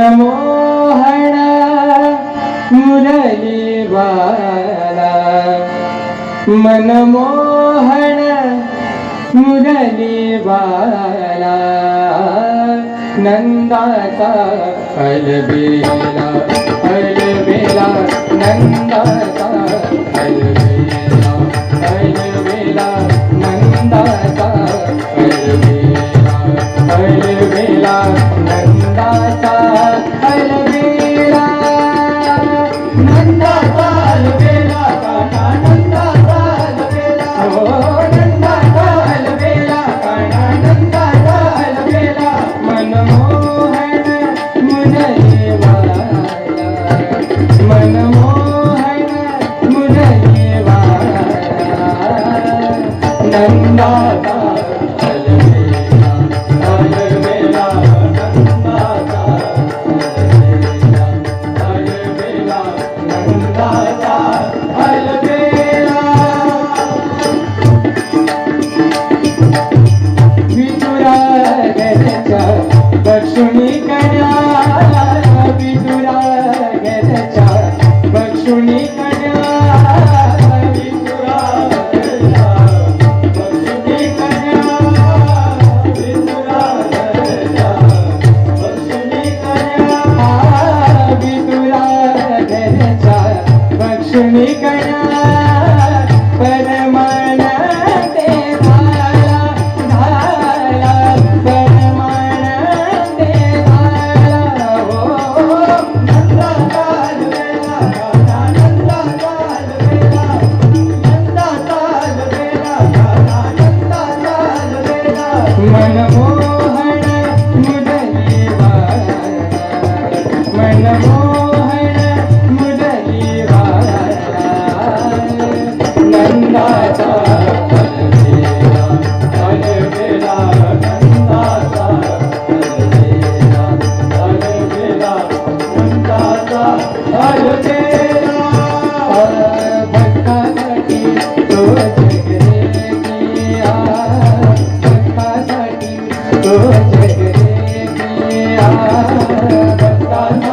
ಮನಮೋಹಣ ಮುರಳೀವಾಲ ಮನಮೋಹಣ ಮುರಳೀವಾಲ नंदाचा Albela you need. Thank you.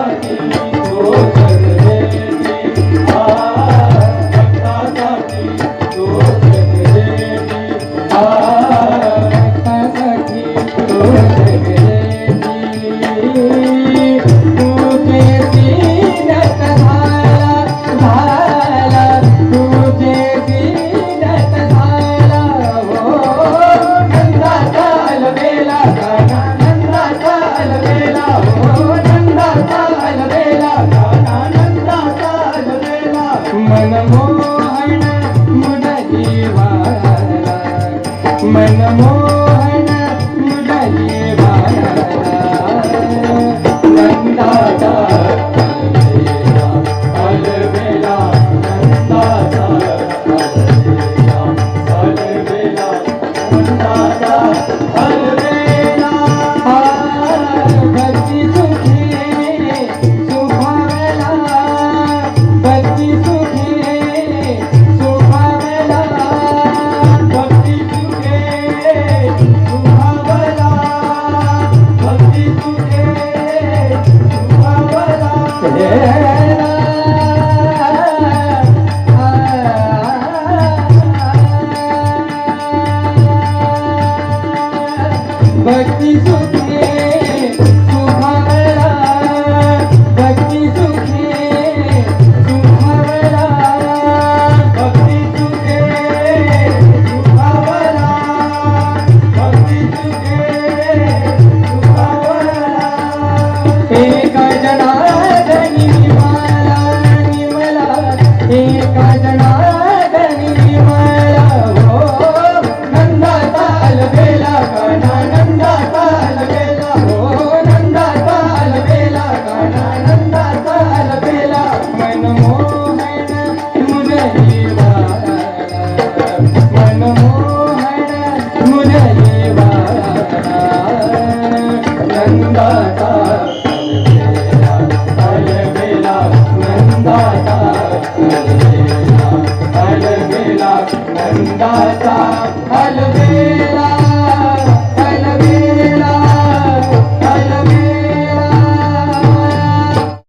नंदाचा हलवेला.